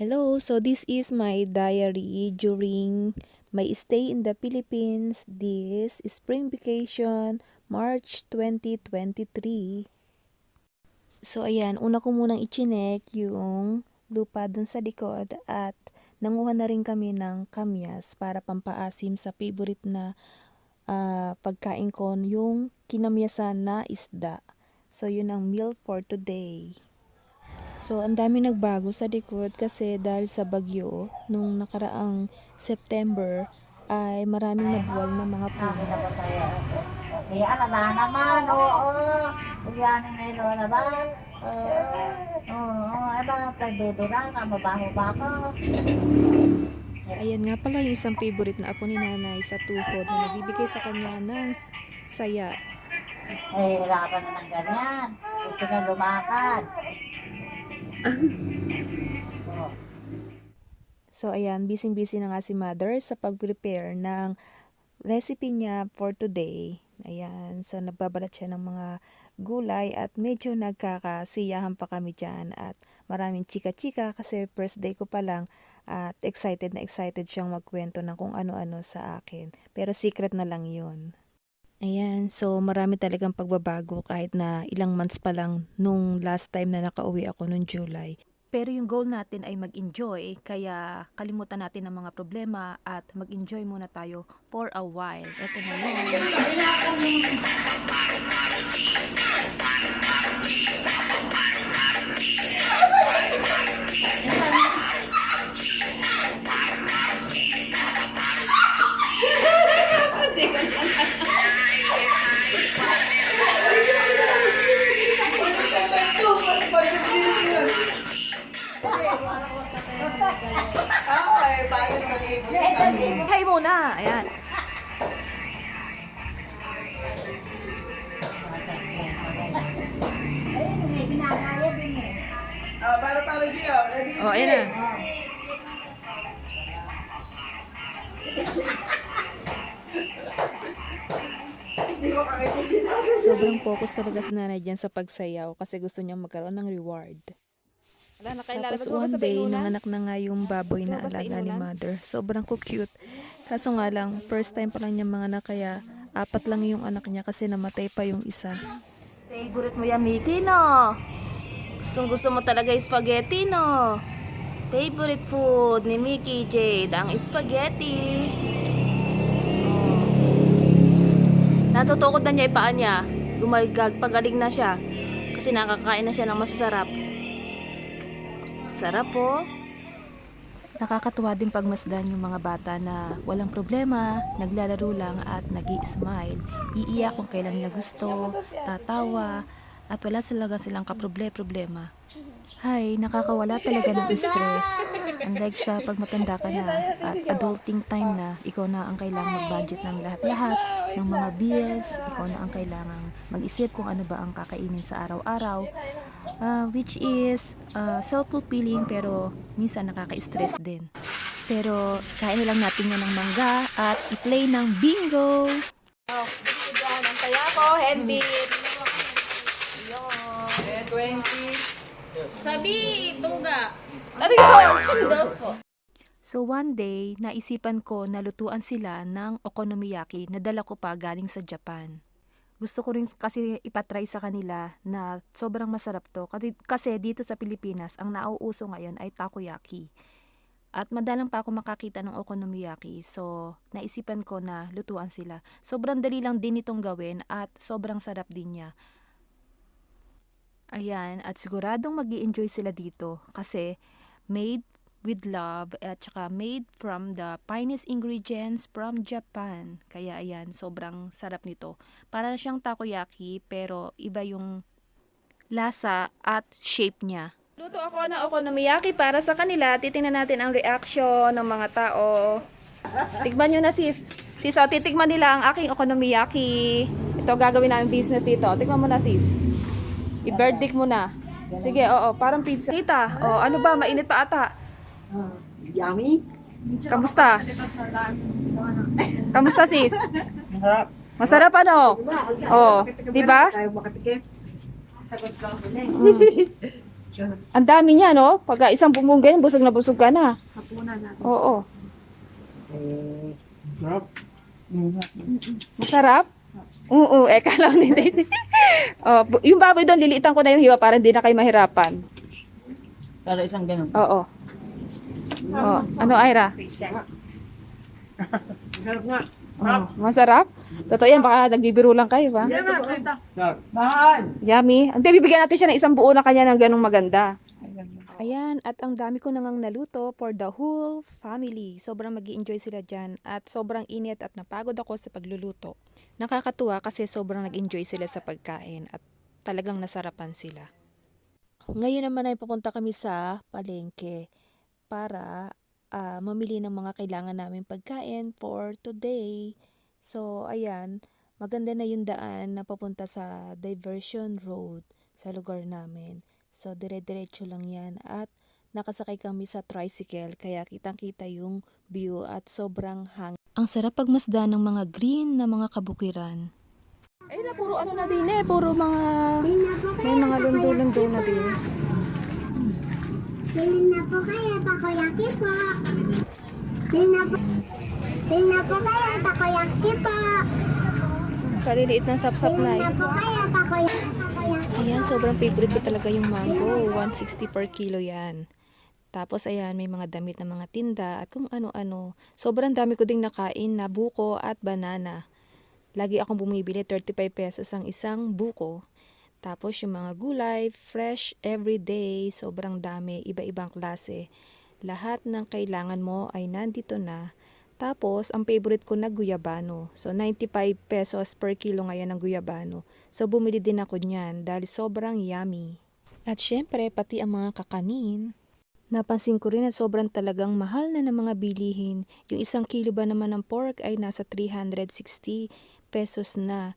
Hello, so this is my diary during my stay in the Philippines this spring vacation, March 2023. So ayan, una ko munang ichinek yung lupa dun sa likod at nanguha na rin kami ng kamyas para pampaasim sa favorite na ah, pagkain ko, yung kinamyasan na isda. So yun ang meal for today. So, ang dami nagbago sa likod kasi dahil sa bagyo, nung nakaraang September, ay maraming nabuwal na mga puno. Kaya ka na naman, oo. Ugyanin na ilo naman. Oo. Ay pagbebe na, kamabaho ba ako? Ayan nga pala yung isang favorite na apo ni nanay sa tuhod na nagbibigay sa kanya ng saya. Eh, hirapan na ng ganyan. Gusto na lumakad. So, ayan, busy-busy na nga si mother sa pag-prepare ng recipe niya for today. Ayan, so nagbabalat siya ng mga gulay at medyo nagkakasiyahan pa kami dyan at maraming chika-chika kasi first day ko pa lang at excited na excited siyang magkwento ng kung ano-ano sa akin. Pero secret na lang yun. Ayan, so marami talagang pagbabago kahit na ilang months pa lang nung last time na nakauwi ako nung July. Pero yung goal natin ay mag-enjoy, kaya kalimutan natin ang mga problema at mag-enjoy muna tayo for a while. Ito na yun. Oh, ayan na. Sobrang focus talaga si nanay dyan sa pagsayaw kasi gusto niyang magkaroon ng reward. Tapos one day, nanganak na nga yung baboy na alaga ni mother. Sobrang cute. Kaso nga lang, first time pa lang niya mga anak kaya apat lang yung anak niya kasi namatay pa yung isa. Favorite mo yan, Mickey, no? Gustong gusto mo talaga spaghetti, no? Favorite food ni Mickey Jade, ang spaghetti. Oh. Natutukod na niya paa niya. Gumagag, pagaling na siya. Kasi nakakain na siya ng masasarap. Sarap po. Nakakatuwa din pagmasdan yung mga bata na walang problema, naglalaro lang at nag smile iiyak kung kailan nila gusto, tatawa, at wala talaga silang kaproble-problema. Hay, nakakawala talaga ng stress. Unlike sa pagmatanda ka na at adulting time na, ikaw na ang kailangang mag-budget ng lahat-lahat, ng mga bills, ikaw na ang kailangang mag-isip kung ano ba ang kakainin sa araw-araw, uh, which is uh, self-fulfilling pero minsan nakaka-stress din. Pero kain lang natin yan ng mangga at i-play ng bingo! Yan, ang saya ko, headbeat. Eh, 20. Sabi, tuga. Ano po. So one day, naisipan ko na lutuan sila ng okonomiyaki na dala ko pa galing sa Japan. Gusto ko rin kasi ipatry sa kanila na sobrang masarap to. Kasi, kasi dito sa Pilipinas, ang nauuso ngayon ay takoyaki. At madalang pa ako makakita ng okonomiyaki. So, naisipan ko na lutuan sila. Sobrang dali lang din itong gawin at sobrang sarap din niya. Ayan, at siguradong mag enjoy sila dito kasi made with love at saka made from the finest ingredients from Japan. Kaya ayan, sobrang sarap nito. Para siyang takoyaki pero iba yung lasa at shape niya. Luto ako ng okonomiyaki para sa kanila. Titingnan natin ang reaction ng mga tao. Tikman nyo na sis. Sis, oh, titikman nila ang aking okonomiyaki. Ito gagawin namin business dito. Tikman mo na sis. I-verdict mo na. Sige, oo, parang pizza. Kita, oh, ano ba, mainit pa ata. Yummy. Kamusta? Kamusta sis? Masarap. Masarap ano? Oh, di ba? Diyan. Ang dami niya, no? Pag isang bumong ganyan, busog na busog ka na. Oo. Eh, sarap. Masarap? Oo, eh, kala ko ni Daisy. oh, yung baboy doon, liliitan ko na yung hiwa para hindi na kayo mahirapan. Para isang ganun. Oo. Oh, ano, Ira? Sarap nga. Oh, masarap? Totoo yan, baka nagbibiro lang kayo, ba? Sarap. Mahal. Yummy. Hindi, bibigyan natin siya ng isang buo na kanya ng ganong maganda. Ayan, at ang dami ko nangang naluto for the whole family. Sobrang mag enjoy sila dyan at sobrang init at napagod ako sa pagluluto. Nakakatuwa kasi sobrang nag-enjoy sila sa pagkain at talagang nasarapan sila. Ngayon naman ay pupunta kami sa palengke para ah, mamili ng mga kailangan namin pagkain for today. So, ayan, maganda na yung daan na papunta sa Diversion Road sa lugar namin. So, dire-diretso lang yan at nakasakay kami sa tricycle kaya kitang-kita yung view at sobrang hangin. Ang sarap pagmasdan ng mga green na mga kabukiran. Ay, na, puro ano na din eh. Puro mga, may mga lundo-lundo na din. Bilhin na po kayo, takoyaki po. Bilhin na po, bilhin na po kayo, takoyaki po. Kaliliit ng sapsap na Bilhin eh. na po kayo, takoyaki, takoyaki. Ayan, sobrang favorite ko talaga yung mango. 160 per kilo yan. Tapos ayan, may mga damit na mga tinda at kung ano-ano. Sobrang dami ko ding nakain na buko at banana. Lagi akong bumibili, 35 pesos ang isang buko. Tapos yung mga gulay, fresh every day, sobrang dami, iba-ibang klase. Lahat ng kailangan mo ay nandito na. Tapos, ang favorite ko na guyabano. So, 95 pesos per kilo ngayon ng guyabano. So, bumili din ako niyan dahil sobrang yummy. At syempre, pati ang mga kakanin. Napansin ko rin na sobrang talagang mahal na ng mga bilihin. Yung isang kilo ba naman ng pork ay nasa 360 pesos na.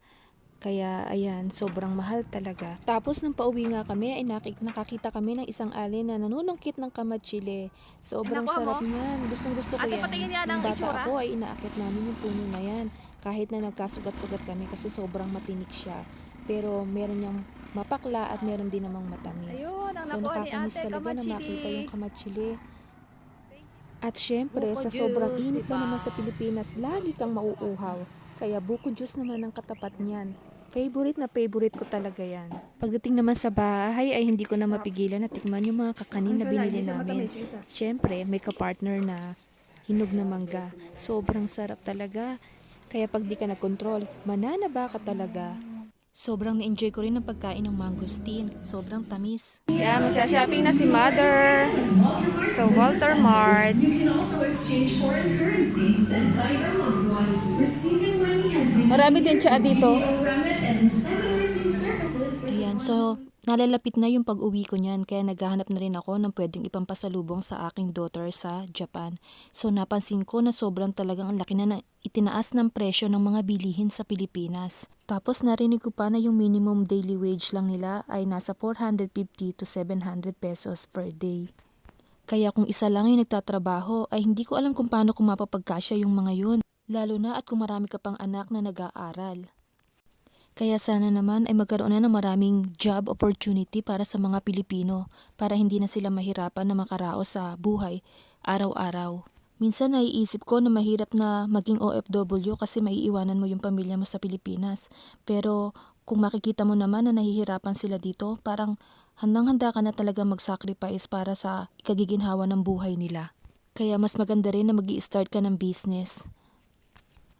Kaya ayan, sobrang mahal talaga. Tapos nang pauwi nga kami ay nakik- nakakita kami ng isang alin na nanunungkit ng kamatsile. Sobrang Naku, sarap mo. niyan. Gustong gusto ko Ate, yan. Nung ng bata itsura. ako ay inaakit namin yung puno na yan. Kahit na nagkasugat-sugat kami kasi sobrang matinik siya. Pero meron niyang mapakla at meron din namang matamis. Ayun, So nakakamiss talaga na makita yung kamatsili. At syempre, Buko sa sobrang juice, init diba? pa naman sa Pilipinas, lagi kang mauuhaw. Kaya buko juice naman ang katapat niyan. Favorite na favorite ko talaga yan. Pagdating naman sa bahay ay hindi ko na mapigilan na tikman yung mga kakanin na binili namin. Siyempre, may kapartner na hinog na mangga. Sobrang sarap talaga. Kaya pag di ka nagkontrol, mananaba ka talaga. Sobrang na-enjoy ko rin ang pagkain ng mangosteen. Sobrang tamis. Yan, magsha-shopping na si Mother sa Walter Mart. Marami din siya dito. Ayan, so nalalapit na yung pag-uwi ko niyan kaya naghahanap na rin ako ng pwedeng ipampasalubong sa aking daughter sa Japan. So napansin ko na sobrang talagang ang laki na na itinaas ng presyo ng mga bilihin sa Pilipinas. Tapos narinig ko pa na yung minimum daily wage lang nila ay nasa 450 to 700 pesos per day. Kaya kung isa lang yung nagtatrabaho ay hindi ko alam kung paano ko mapapagkasya yung mga yun. Lalo na at kung marami ka pang anak na nag-aaral. Kaya sana naman ay magkaroon na ng maraming job opportunity para sa mga Pilipino para hindi na sila mahirapan na makaraos sa buhay araw-araw. Minsan naiisip ko na mahirap na maging OFW kasi maiiwanan mo yung pamilya mo sa Pilipinas. Pero kung makikita mo naman na nahihirapan sila dito, parang handang-handa ka na talaga mag-sacrifice para sa ikagiginhawa ng buhay nila. Kaya mas maganda rin na mag start ka ng business.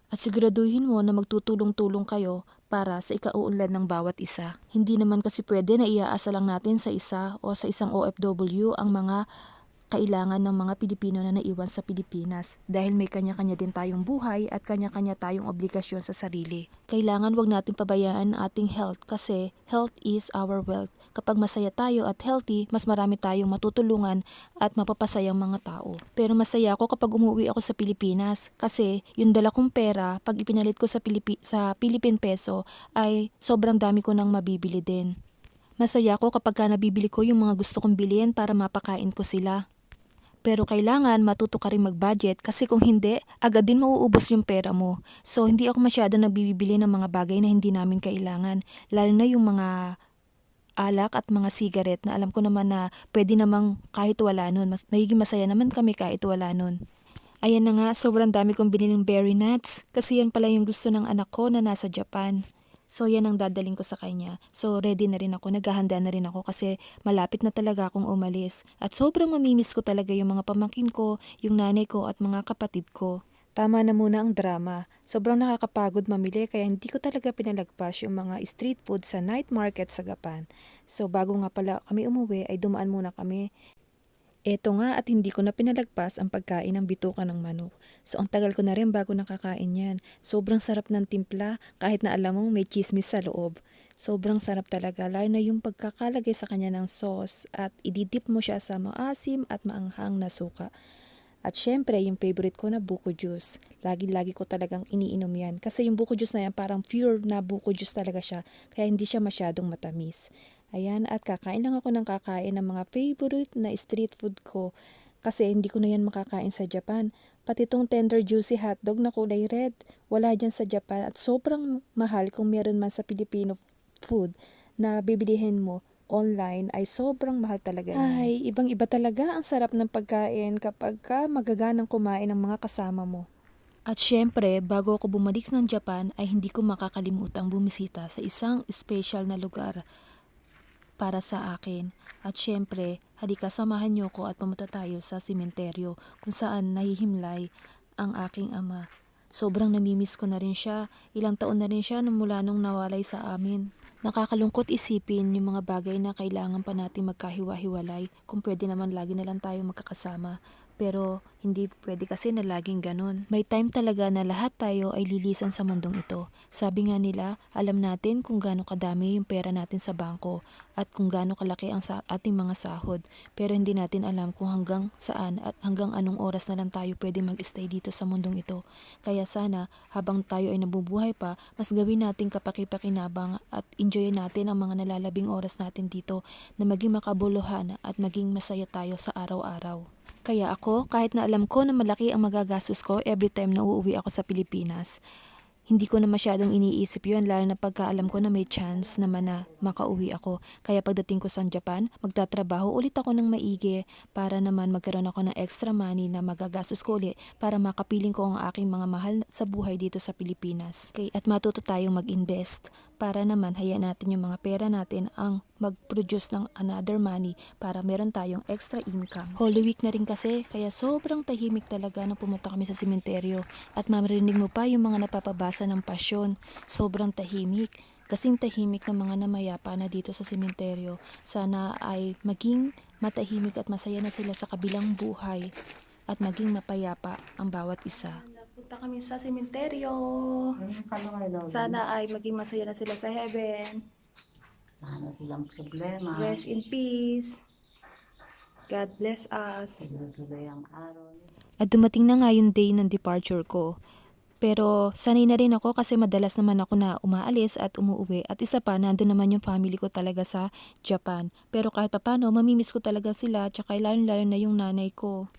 At siguraduhin mo na magtutulong-tulong kayo para sa ikauunlad ng bawat isa. Hindi naman kasi pwede na iaasa lang natin sa isa o sa isang OFW ang mga kailangan ng mga Pilipino na naiwan sa Pilipinas dahil may kanya-kanya din tayong buhay at kanya-kanya tayong obligasyon sa sarili. Kailangan wag natin pabayaan ang ating health kasi health is our wealth. Kapag masaya tayo at healthy, mas marami tayong matutulungan at mapapasayang mga tao. Pero masaya ako kapag umuwi ako sa Pilipinas kasi yung dala kong pera pag ipinalit ko sa, Pilipi- sa Philippine peso ay sobrang dami ko nang mabibili din. Masaya ako kapag ka nabibili ko yung mga gusto kong bilhin para mapakain ko sila. Pero kailangan matuto ka rin mag-budget kasi kung hindi, agad din mauubos yung pera mo. So hindi ako masyado nagbibili ng mga bagay na hindi namin kailangan. Lalo na yung mga alak at mga sigaret na alam ko naman na pwede namang kahit wala nun. Mas, magiging masaya naman kami kahit wala nun. Ayan na nga, sobrang dami kong biniling berry nuts kasi yan pala yung gusto ng anak ko na nasa Japan. So yan ang dadaling ko sa kanya. So ready na rin ako, naghahanda na rin ako kasi malapit na talaga akong umalis. At sobrang mamimiss ko talaga yung mga pamangkin ko, yung nanay ko at mga kapatid ko. Tama na muna ang drama. Sobrang nakakapagod mamili kaya hindi ko talaga pinalagpas yung mga street food sa night market sa Gapan. So bago nga pala kami umuwi ay dumaan muna kami Eto nga at hindi ko na pinalagpas ang pagkain ng bituka ng manok. So ang tagal ko na rin bago nakakain yan. Sobrang sarap ng timpla kahit na alam mong may chismis sa loob. Sobrang sarap talaga lalo na yung pagkakalagay sa kanya ng sauce at ididip mo siya sa maasim at maanghang na suka. At syempre, yung favorite ko na buko juice. Lagi-lagi ko talagang iniinom yan. Kasi yung buko juice na yan, parang pure na buko juice talaga siya. Kaya hindi siya masyadong matamis. Ayan, at kakain lang ako ng kakain ng mga favorite na street food ko. Kasi hindi ko na yan makakain sa Japan. Pati tong tender juicy hotdog na kulay red. Wala dyan sa Japan. At sobrang mahal kung meron man sa Filipino food na bibilihin mo online ay sobrang mahal talaga. Ay, ibang-iba talaga ang sarap ng pagkain kapag ka magaganang kumain ng mga kasama mo. At syempre, bago ako bumalik ng Japan ay hindi ko makakalimutang bumisita sa isang special na lugar para sa akin. At syempre, halika samahan niyo ko at pumunta tayo sa simenteryo kung saan nahihimlay ang aking ama. Sobrang namimiss ko na rin siya. Ilang taon na rin siya mula nung nawalay sa amin. Nakakalungkot isipin yung mga bagay na kailangan pa natin magkahiwa-hiwalay kung pwede naman lagi na lang tayo magkakasama. Pero hindi pwede kasi na laging ganun. May time talaga na lahat tayo ay lilisan sa mundong ito. Sabi nga nila, alam natin kung gaano kadami yung pera natin sa bangko at kung gaano kalaki ang sa ating mga sahod. Pero hindi natin alam kung hanggang saan at hanggang anong oras na lang tayo pwede mag-stay dito sa mundong ito. Kaya sana, habang tayo ay nabubuhay pa, mas gawin natin kapakipakinabang at enjoyin natin ang mga nalalabing oras natin dito na maging makabuluhan at maging masaya tayo sa araw-araw. Kaya ako, kahit na alam ko na malaki ang magagastos ko every time na uuwi ako sa Pilipinas, hindi ko na masyadong iniisip yun lalo na pagka alam ko na may chance naman na makauwi ako. Kaya pagdating ko sa Japan, magtatrabaho ulit ako ng maigi para naman magkaroon ako ng extra money na magagastos ko ulit para makapiling ko ang aking mga mahal sa buhay dito sa Pilipinas. Okay, at matuto tayong mag-invest para naman hayaan natin yung mga pera natin ang mag-produce ng another money para meron tayong extra income. Holy Week na rin kasi, kaya sobrang tahimik talaga nung pumunta kami sa simenteryo at mamarinig mo pa yung mga napapabasa ng pasyon. Sobrang tahimik. Kasing tahimik ng mga namayapa na dito sa simenteryo. Sana ay maging matahimik at masaya na sila sa kabilang buhay at maging mapayapa ang bawat isa. Punta kami sa sementeryo. Sana ay maging masaya na sila sa heaven. Wala na silang problema. Rest in peace. God bless us. Tuloy-tuloy ang araw. At dumating na nga yung day ng departure ko. Pero sanay na rin ako kasi madalas naman ako na umaalis at umuwi at isa pa nandun naman yung family ko talaga sa Japan. Pero kahit papano mamimiss ko talaga sila tsaka lalo-lalo na yung nanay ko.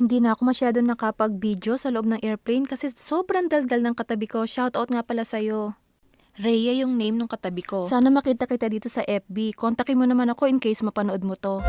Hindi na ako masyado nakapag-video sa loob ng airplane kasi sobrang daldal ng katabi ko. Shoutout nga pala sa'yo. Rhea yung name ng katabi ko. Sana makita kita dito sa FB. Kontakin mo naman ako in case mapanood mo to.